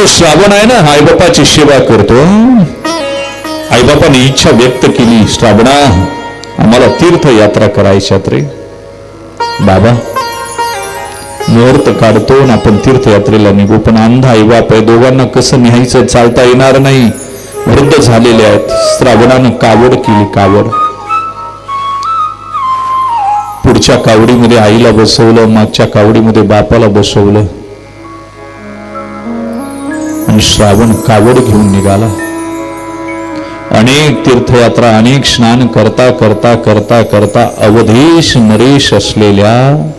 जो श्रावण आहे ना आईबापाची सेवा करतो. आईबापाने इच्छा व्यक्त केली श्रावणा आम्हाला तीर्थयात्रा करायच्यात रे. बाबा मुहूर्त काढतो ना आपण तीर्थयात्रेला निघू. पण अंध आईबाप आहे दोघांना कसं न्यायचं? चालता येणार नाही. वृद्ध झालेले आहेत. श्रावणानं कावड केली कावड. पुढच्या कावडीमध्ये आईला बसवलं मागच्या कावडीमध्ये बापाला बसवलं. श्रावण कावड घेऊन निघाला. अनेक तीर्थयात्रा अनेक स्नान करता करता करता करता अवधेश नरेश असलेल्या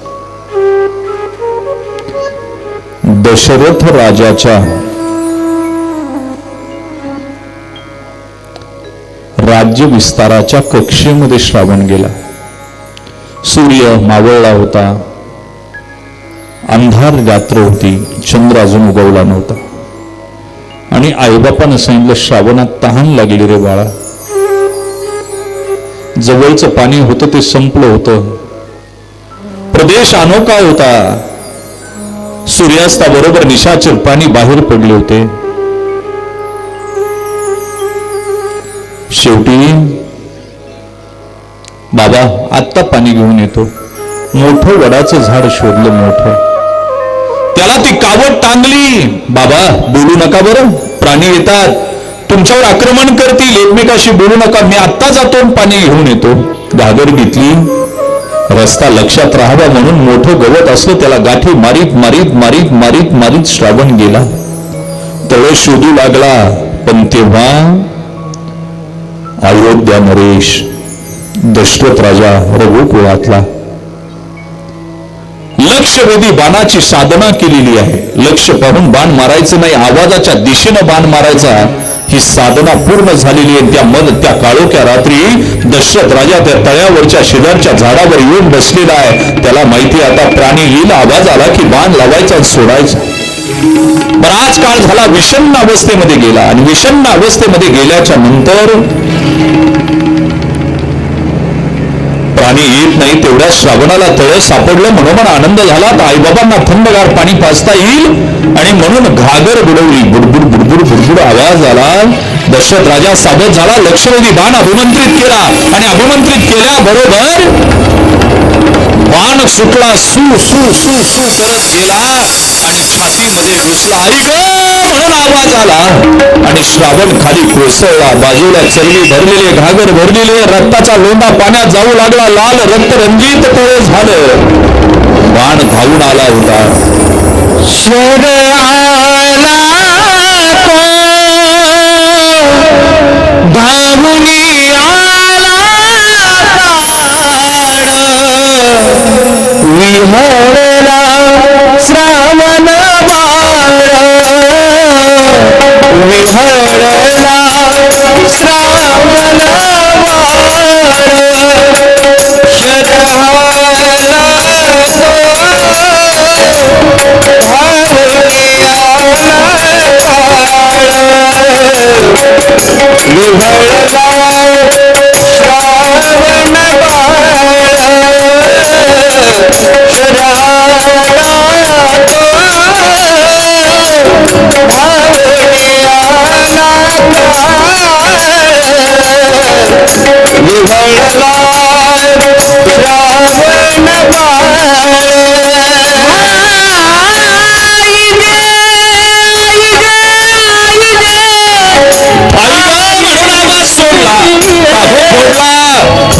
दशरथ राजाच्या राज्य विस्ताराच्या कक्षेमध्ये श्रावण गेला. सूर्य मावळला होता. अंधार रात्र होती. चंद्र अजून उगवला नव्हता. आणि आईबापानं सांगितलं श्रावणात तहान लागली रे बाळा. जवळचं पाणी होतं ते संपलं होतं. प्रदेश अनोखा होता. सूर्यास्ताबरोबर निशाचर पाणी बाहेर पडले होते. शेवटी बाबा आत्ता पाणी घेऊन येतो. मोठं वडाचं झाड शोधलं मोठं. त्याला ती कावड टांगली बाबा बोलू नका बरं. पाणी येतात. तुमच्यावर आक्रमण करतील. एकमेकाशी बोलू नका. मी आत्ता जातो पाणी घेऊन येतो. घागर घेतली. रस्ता लक्षात राहावा म्हणून मोठं गवत असलं त्याला गाठी मारीत मारीत मारीत मारीत मारीत श्रावण गेला. तळ शोधू लागला. पण तेव्हा अयोध्या नरेश दशरथ राजा रघुकुळातला लक्षवेधी बाणाची साधना केलेली आहे. लक्ष पाहून बाण मारायचं नाही आवाजाच्या दिशेनं बाण मारायचा. ही साधना पूर्ण झालेली आहे. त्या मध त्या काळोख्या रात्री दशरथ राजा त्या तळ्यावरच्या शेजारच्या झाडावर येऊन बसलेला आहे. त्याला माहिती आता प्राणी येईल आवाज आला की बाण लावायचा सोडायचा. पण बराच काळ झाला विषण्ण अवस्थेमध्ये गेला. आणि विषण्ण अवस्थेमध्ये गेल्याच्यानंतर पाणी येत नाही तेवढ्या श्रावणाला तळ सापडलं म्हणून आनंद झाला. तर आईबाबांना थंडगार पाणी पाजता येईल. आणि म्हणून घागर बुडवली. बुडबुड बुडबुड बुडबुड आवाज आला. दशरथ राजा सावध झाला. लक्षवेधी बाण अभिमंत्रित केला. आणि अभिमंत्रित केल्याबरोबर बाण सुटला. सु सु सु सु करत गेला. आणि छातीमध्ये घुसला आई ग! म्हणून आवाज आला? आणि श्रावण खाली कोसळला. बाजूला चरली भरलेले घागर भरलेले रक्ताचा लोंढा पाण्यात जाऊ लागला. लाल रक्त रंजित तळे झालं. बाण धावून आला होता.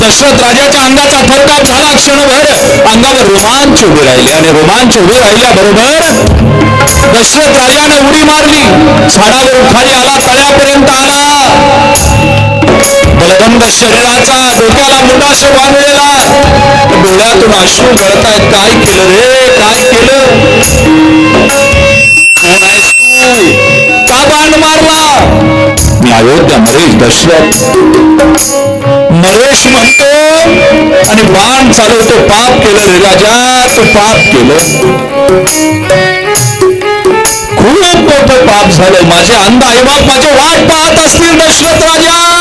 दशरथ राजाच्या अंगाचा थरकाप झाला क्षणभर अंगावर रोमांच उभे राहिले आणि रोमांच उभे राहिल्याबरोबर दशरथ राजाने उडी मारली. झाडावर खाली आला तळ्यापर्यंत आला. बलबंद शरीराचा डोक्याला मुंडाश बांधलेला डोळ्यातून अश्रू गळतायत. काय केलं रे? काय केलं? कोण आहेस तू का बाण मारला? मी अयोध्या नरेश दशरथ नरेश म्हणतो आणि बाण चालवतो पाप केलं रे राजा तू पाप केलं. खूप मोठं पाप झालं. माझे अंध आईबाप माझे वाट पाहत असतील दशरथ राजा.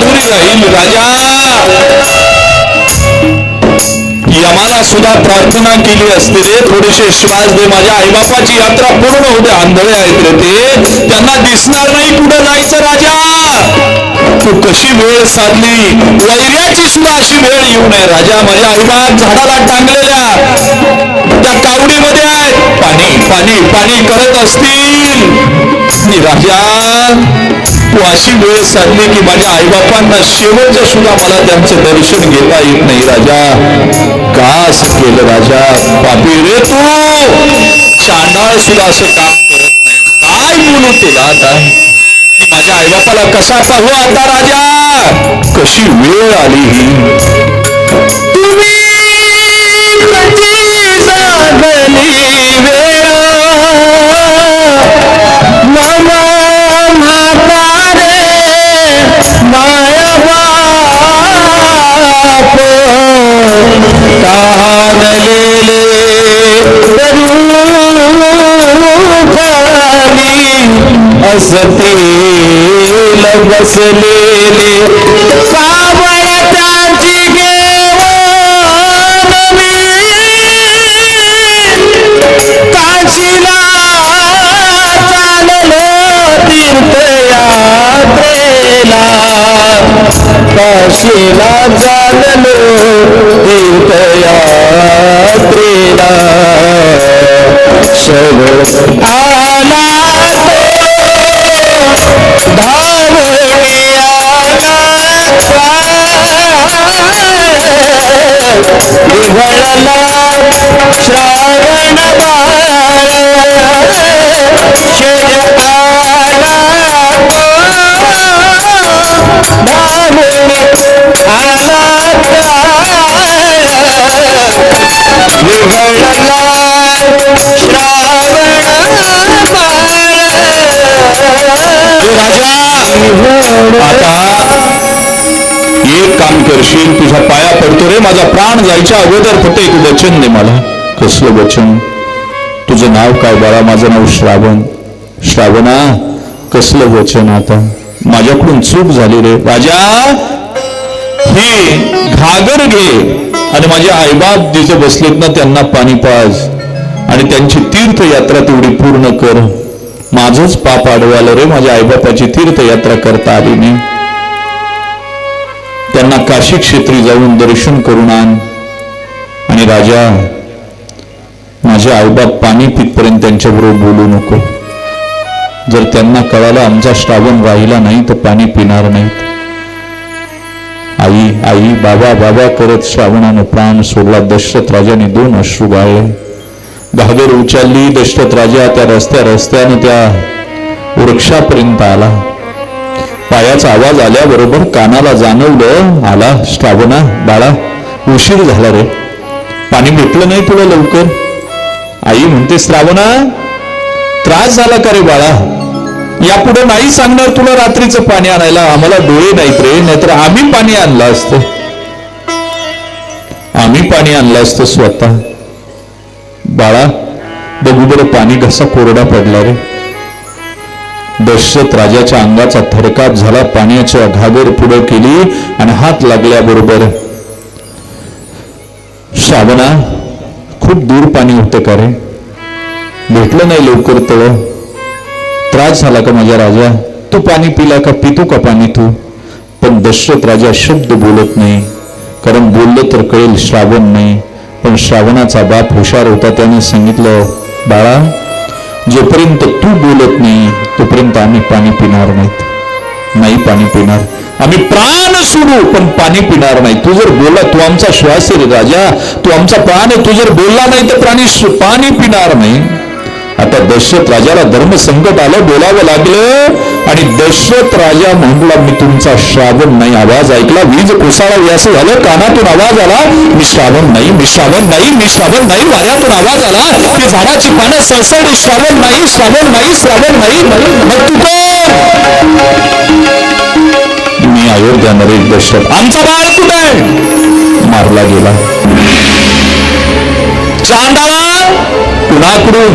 अधुरी राहील राजा. यमाला सुद्धा प्रार्थना केली असते रे. थोडेसे श्वास दे. माझ्या आईबापाची यात्रा पूर्ण होते आंधळे आहेत रे ते. त्यांना दिसणार नाही कुठं जायचं राजा. तू कशी वेळ साधली? वैर्याची सुद्धा अशी वेळ येऊ नये राजा. माझ्या आईबाप झाडाला टांगलेल्या त्या कावडीमध्ये आहेत. पाणी पाणी पाणी करत असतील. राजा. तू अशी वेळ साधली की माझ्या आईबापांना शेवटचं सुद्धा मला त्यांचं दर्शन घेता येत नाही. राजा का असं केलं राजा? पापी रे तू! चांडाळ सुद्धा असं काम करत नाही. काय बोलू तुला आता? माझ्या आईबापाला कसा पाहू आता राजा? कशी वेळ आली ही? तुम्ही बसलेले सावळ्याची घेऊन मी काशीला चाललो तीर्थयात्रेला काशीला चाललो तीर्थयात्रेला सगळं एक काम करशील तुझ्या पाया पडतो रे माझा प्राण जायच्या अगोदर फक्त एक वचन दे मला कसलं वचन तुझं नाव काय बाळा माझं नाव श्रावण श्रावणा कसलं वचन आता? माझ्याकडून चूक झाली रे. राजा हे घागर घे. आणि माझे आईबाप जिथे बसलेत ना त्यांना पाणी पाज. आणि त्यांची तीर्थयात्रा तेवढी पूर्ण कर. माझंच पाप आडवाल रे माझ्या आईबापाची तीर्थयात्रा करता आली नाही. त्यांना काशी क्षेत्री जाऊन दर्शन करून आण. आणि राजा माझे आईबाप पाणी पितपर्यंत त्यांच्याबरोबर बोलू नको. जर त्यांना कळालं आमचा श्रावण राहिला नाही तर पाणी पिणार नाहीत. आई आई बाबा बाबा करत श्रावणानं प्राण सोडला. दशरथ राजाने दोन अश्रू गाळले. घागर उचलली. दशरथ राजा त्या रस्त्या रस्त्याने त्या वृक्षापर्यंत आला. पायाचा आवाज आल्याबरोबर कानाला जाणवलं आला श्रावणा बाळा उशीर झाला रे. पाणी भेटलं नाही तुला लवकर? आई म्हणते श्रावणा त्रास झाला का रे बाळा? यापुढे नाही सांगणार तुला रात्रीचं पाणी आणायला. आम्हाला डोळे नाहीत रे नाहीतर आम्ही पाणी आणलं असतं. आम्ही पाणी आणलं असतं स्वतः. बाळा बघू बरं पाणी कसा कोरडा पडला रे. दशरथ राजाच्या अंगाचा थरकाप झाला पाण्याच्या घागर पुढं केली आणि हात लागल्याबरोबर श्रावणा खूप दूर पाणी होतं का रे? भेटलं नाही लवकर तळ. त्रास झाला का माझ्या राजा? तू पाणी पिला का पितो का पाणी तू? पण दशरथ राजा शब्द बोलत नाही. कारण बोललं तर कळेल श्रावण नाही. पण श्रावणाचा बाप हुशार होता त्याने सांगितलं बाळा जोपर्यंत तू बोलत नाही तोपर्यंत आम्ही पाणी पिणार नाहीत. नाही पाणी पिणार. आम्ही प्राण सोडू पण पाणी पिणार नाही. तू जर बोलला तू आमचा श्वास आहे रे राजा. तू आमचा प्राण आहे. तू जर बोलला नाही तर प्राणी पाणी पिणार नाही. आता दशरथ राजाला धर्म संकट आलं बोलावं लागलं. आणि दशरथ राजा म्हणला मी तुमचा श्रावण नाही. आवाज ऐकला वीज कोसाळा असं झालं कानातून आवाज आला मी श्रावण नाही मी श्रावण नाही मी श्रावण नाही. वाऱ्यातून आवाज आला की झाडाची पानं सळसळली श्रावण नाही श्रावण नाही श्रावण नाही मग तू मी अयोध्या नरेश दशरथ आमचा बाळ कुठे मारला गेला. चांदा कुणाकडून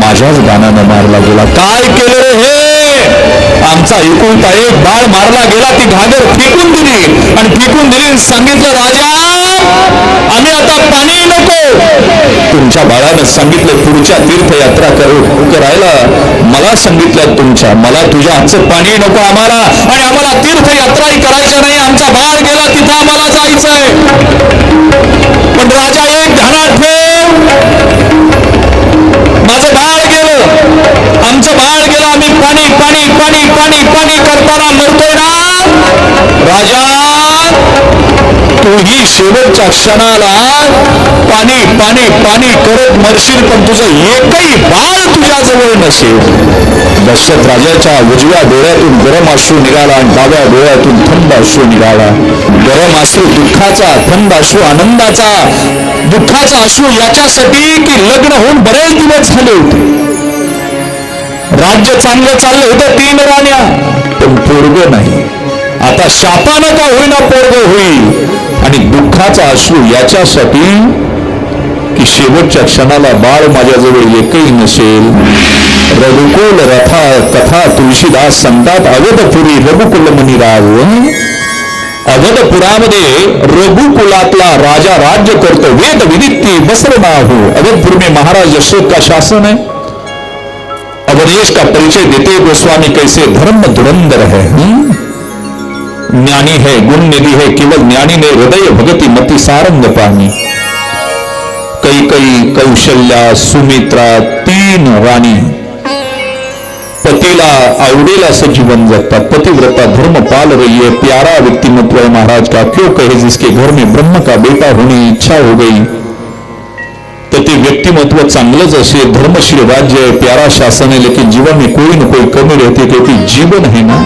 माझ्याच गाण्यानं मारला गेला. काय केलं रे हे? आमचा एकुलता एक बाळ मारला गेला ती घागर फेकून दिली. आणि फेकून दिली सांगितलं राजा आम्ही आता पाणी नको. तुमच्या बाळानं सांगितलं पुढच्या तीर्थयात्रा करू करायला. मला सांगितलं तुमच्या मला तुझ्या आमचं पाणी नको आम्हाला. आणि आम्हाला तीर्थयात्राही करायचं नाही. आमचा बाळ गेला तिथं आम्हाला जायचंय. पाणी करताना ना? राजा तूही शेवटच्या क्षणाला पाणी पाणी पाणी करत मरशील पण तुझं एकही बाळ तुझ्याजवळ नसेल. दशरथ राजाच्या उजव्या डोळ्यातून गरम अश्रू निघाला आणि डाव्या डोळ्यातून थंड अश्रू निघाला. गरम अश्रू दुःखाचा थंड अश्रू आनंदाचा दुःखाचा अश्रू याच्यासाठी की लग्न होऊन बरेच दिवस झाले होते. राज्य चांगलं चाललं होतं तीन राण्या. पण पोरग नाही. आता शापानं का होईना पोरग होईल? आणि दुःखाचा अश्रू याच्यासाठी की शेवटच्या क्षणाला बाळ माझ्याजवळ एकही नसेल. रघुकुल रथा कथा तुळशीदास सांगतात अवधपुरी रघुकुल मुनिराव अवधपुरामध्ये रघुकुलातला राजा राज्य करतो वेद विदित्ती बसरनाहू अवधपुर में महाराज अशोक का शासन आहे अवधेश का परिचय देते गोस्वामी कैसे धर्म धुरंधर है हम्म? ज्ञानी है, गुण निधि है, केवल ज्ञानी ने हृदय भगति मति सारंग पानी। कई कई कौशल्या, सुमित्रा, तीन राणी पतीला आवडेल असं जीवन जगतात पतिव्रता, धर्म पाल रही है, प्यारा व्यक्तिमत्व है महाराज का, क्यों कहे जिसके घर में ब्रह्म का बेटा होने इच्छा हो गई? तर ते व्यक्तिमत्व चांगलंच असे धर्मशील राज्य प्यारा शासन है लेकिन जीवन में कोई न कोई कमी रहती है क्योंकि जीवन है ना?